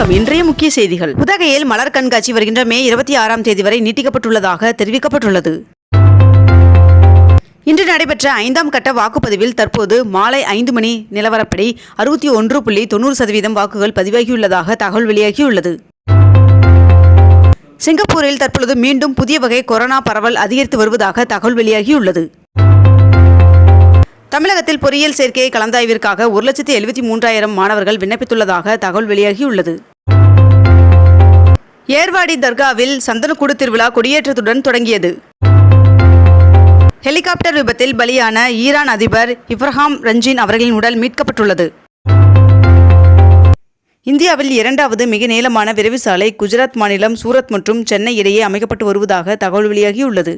வணக்கம். இன்றைய முக்கிய செய்திகள். உதகையில் மலர் கண்காட்சி வருகின்ற மே இருபத்தி ஆறாம் தேதி வரை நீட்டிக்கப்பட்டுள்ளதாக தெரிவிக்கப்பட்டுள்ளது. இன்று நடைபெற்ற ஐந்தாம் கட்ட வாக்குப்பதிவில் தற்போது மாலை ஐந்து மணி நிலவரப்படி அறுபத்தி ஒன்று புள்ளி தொண்ணூறு சதவீதம் வாக்குகள் பதிவாகியுள்ளதாக தகவல் வெளியாகியுள்ளது. சிங்கப்பூரில் தற்பொழுது மீண்டும் புதிய வகை கொரோனா பரவல் அதிகரித்து வருவதாக தகவல் வெளியாகியுள்ளது. தமிழகத்தில் பொறியியல் சேர்க்கை கலந்தாய்விற்காக ஒரு லட்சத்தி எழுபத்தி மூன்றாயிரம் மாணவர்கள் விண்ணப்பித்துள்ளதாக தகவல் வெளியாகியுள்ளது. ஏர்வாடி தர்காவில் சந்தனக்கூடு திருவிழா கொடியேற்றத்துடன் தொடங்கியது. ஹெலிகாப்டர் விபத்தில் பலியான ஈரான் அதிபர் இப்ரஹாம் ரஞ்சின் அவர்களின் உடல் மீட்கப்பட்டுள்ளது. இந்தியாவில் இரண்டாவது மிக நீளமான விரைவு சாலை குஜராத் மாநிலம் சூரத் மற்றும் சென்னை இடையே அமைக்கப்பட்டு வருவதாக தகவல் வெளியாகியுள்ளது.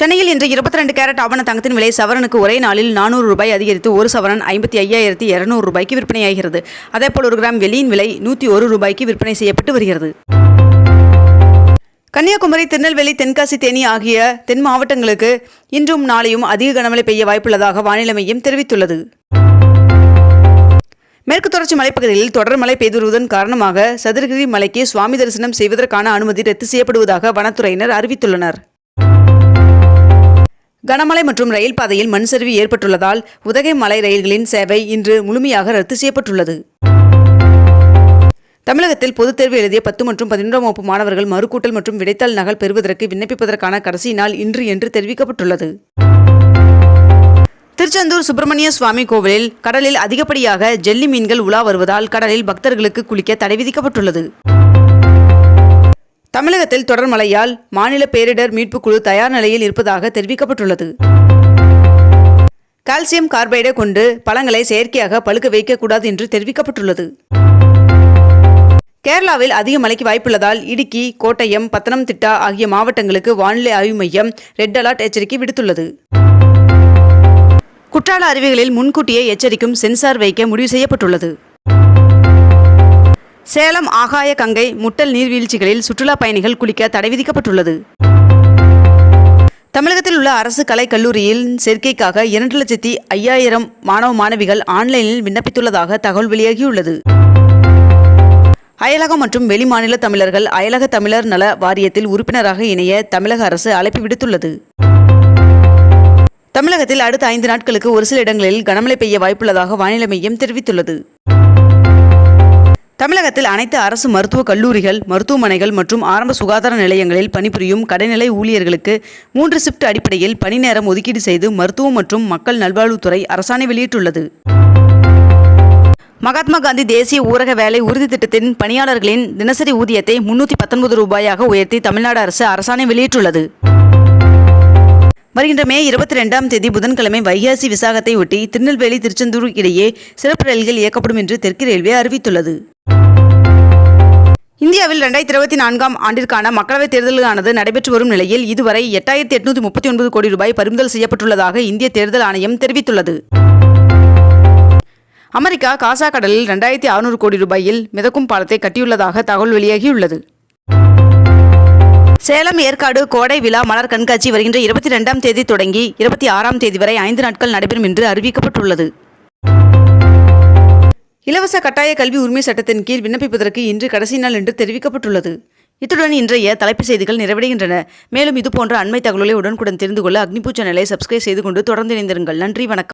சென்னையில் இன்று இருபத்தி ரெண்டு கேரட் ஆவண தங்கத்தின் விலை சவரனுக்கு ஒரே நாளில் நானூறு ரூபாய் அதிகரித்து ஒரு சவரன் ஐம்பத்தி ஐயாயிரத்தி இருநூறு ரூபாய்க்கு விற்பனையாகிறது. அதேபோல் ஒரு கிராம் வெள்ளியின் விலை நூற்றி ஒரு ரூபாய்க்கு விற்பனை செய்யப்பட்டு வருகிறது. கன்னியாகுமரி திருநெல்வேலி தென்காசி தேனி ஆகிய தென் மாவட்டங்களுக்கு இன்றும் நாளையும் அதிக கனமழை பெய்ய வாய்ப்புள்ளதாக வானிலை மையம் தெரிவித்துள்ளது. மேற்கு தொடர்ச்சி மலைப்பகுதியில் தொடர் மழை பெய்து வருவதன் காரணமாக சதுரகிரி மலைக்கு சுவாமி தரிசனம் செய்வதற்கான அனுமதி ரத்து செய்யப்படுவதாக வனத்துறையினர் அறிவித்துள்ளனர். கனமழை மற்றும் ரயில் பாதையில் மண் சரிவு ஏற்பட்டுள்ளதால் உதகை மலை ரயில்களின் சேவை இன்று முழுமையாக ரத்து செய்யப்பட்டுள்ளது. தமிழகத்தில் பொதுத் தேர்வு எழுதிய பத்து மற்றும் பதினொன்றாம் வகுப்பு மாணவர்கள் மறுக்கூட்டல் மற்றும் விடைத்தாள் நகல் பெறுவதற்கு விண்ணப்பிப்பதற்கான கடைசி நாள் இன்று என்று தெரிவிக்கப்பட்டுள்ளது. திருச்செந்தூர் சுப்பிரமணிய சுவாமி கோவிலில் கடலில் அதிகப்படியாக ஜெல்லி மீன்கள் உலா வருவதால் கடலில் பக்தர்களுக்கு குளிக்க தடை விதிக்கப்பட்டுள்ளது. தமிழகத்தில் தொடர் மழையால் மாநில பேரிடர் மீட்புக் குழு தயார் நிலையில் இருப்பதாக தெரிவிக்கப்பட்டுள்ளது. கால்சியம் கார்பைடை கொண்டு பழங்களை செயற்கையாக பழுக்க வைக்கக்கூடாது என்று தெரிவிக்கப்பட்டுள்ளது. கேரளாவில் அதிக மழைக்கு வாய்ப்புள்ளதால் இடுக்கி கோட்டயம் பத்தனம்திட்டா ஆகிய மாவட்டங்களுக்கு வானிலை ஆய்வு மையம் ரெட் அலர்ட் எச்சரிக்கை விடுத்துள்ளது. குற்றால அருவிகளில் முன்கூட்டியே எச்சரிக்கும் சென்சார் வைக்க முடிவு செய்யப்பட்டுள்ளது. சேலம் ஆகாய கங்கை முட்டல் நீர்வீழ்ச்சிகளில் சுற்றுலா பயணிகள் குளிக்க தடை விதிக்கப்பட்டுள்ளது. தமிழகத்தில் உள்ள அரசு கலைக்கல்லூரியில் சேர்க்கைக்காக இரண்டு லட்சத்தி ஐயாயிரம் மாணவ மாணவிகள் ஆன்லைனில் விண்ணப்பித்துள்ளதாக தகவல் வெளியாகியுள்ளது. அயலகம் மற்றும் வெளிமாநில தமிழர்கள் அயலக தமிழர் நல வாரியத்தில் உறுப்பினராக இணைய தமிழக அரசு அழைப்பு விடுத்துள்ளது. தமிழகத்தில் அடுத்த ஐந்து நாட்களுக்கு ஒரு சில இடங்களில் கனமழை பெய்ய வாய்ப்புள்ளதாக வானிலை மையம் தெரிவித்துள்ளது. தமிழகத்தில் அனைத்து அரசு மருத்துவக் கல்லூரிகள் மருத்துவமனைகள் மற்றும் ஆரம்ப சுகாதார நிலையங்களில் பணிபுரியும் கடைநிலை ஊழியர்களுக்கு மூன்று ஷிப்ட் அடிப்படையில் பணி நேரம் ஒதுக்கீடு செய்து மருத்துவம் மற்றும் மக்கள் நல்வாழ்வுத்துறை அரசாணை வெளியிட்டுள்ளது. மகாத்மா காந்தி தேசிய ஊரக வேலை உறுதி திட்டத்தின் பணியாளர்களின் தினசரி ஊதியத்தை முன்னூற்றி பத்தொன்பது ரூபாயாக உயர்த்தி தமிழ்நாடு அரசு அரசாணை வெளியிட்டுள்ளது. வருகின்ற மே இருபத்தி ரெண்டாம் தேதி புதன்கிழமை வைகாசி விசாகத்தை ஒட்டி திருநெல்வேலி திருச்செந்தூர் இடையே சிறப்பு ரயில்கள் இயக்கப்படும் என்று தெற்கு ரயில்வே அறிவித்துள்ளது. இந்தியாவில் ரெண்டாயிரத்தி இருபத்தி நான்காம் ஆண்டிற்கான மக்களவைத் தேர்தலானது நடைபெற்று வரும் நிலையில் இதுவரை எட்டாயிரத்தி எட்நூத்தி முப்பத்தி ஒன்பது கோடி ரூபாய் பறிமுதல் செய்யப்பட்டுள்ளதாக இந்திய தேர்தல் ஆணையம் தெரிவித்துள்ளது. அமெரிக்கா காசா கடலில் ரெண்டாயிரத்தி அறுநூறு கோடி ரூபாயில் மிதக்கும் பாலத்தை கட்டியுள்ளதாக தகவல் வெளியாகியுள்ளது. சேலம் ஏற்காடு கோடை விழா மலர் கண்காட்சி வருகின்ற இருபத்தி ரெண்டாம் தேதி தொடங்கி இருபத்தி ஆறாம் தேதி வரை ஐந்து நாட்கள் நடைபெறும் என்று அறிவிக்கப்பட்டுள்ளது. இலவச கட்டாய கல்வி உரிமை சட்டத்தின் கீழ் விண்ணப்பிப்பதற்கு இன்று கடைசி நாள் என்று தெரிவிக்கப்பட்டுள்ளது. இத்துடன் இன்றைய தலைப்புச் செய்திகள் நிறைவடைகின்றன. மேலும் இதுபோன்ற அண்மை தகவலை உடனுக்குடன் தெரிந்து கொள்ள அக்னிபூ சேனலை சப்ஸ்கிரைப் செய்து கொண்டு தொடர்ந்து இணைந்திருங்கள். நன்றி வணக்கம்.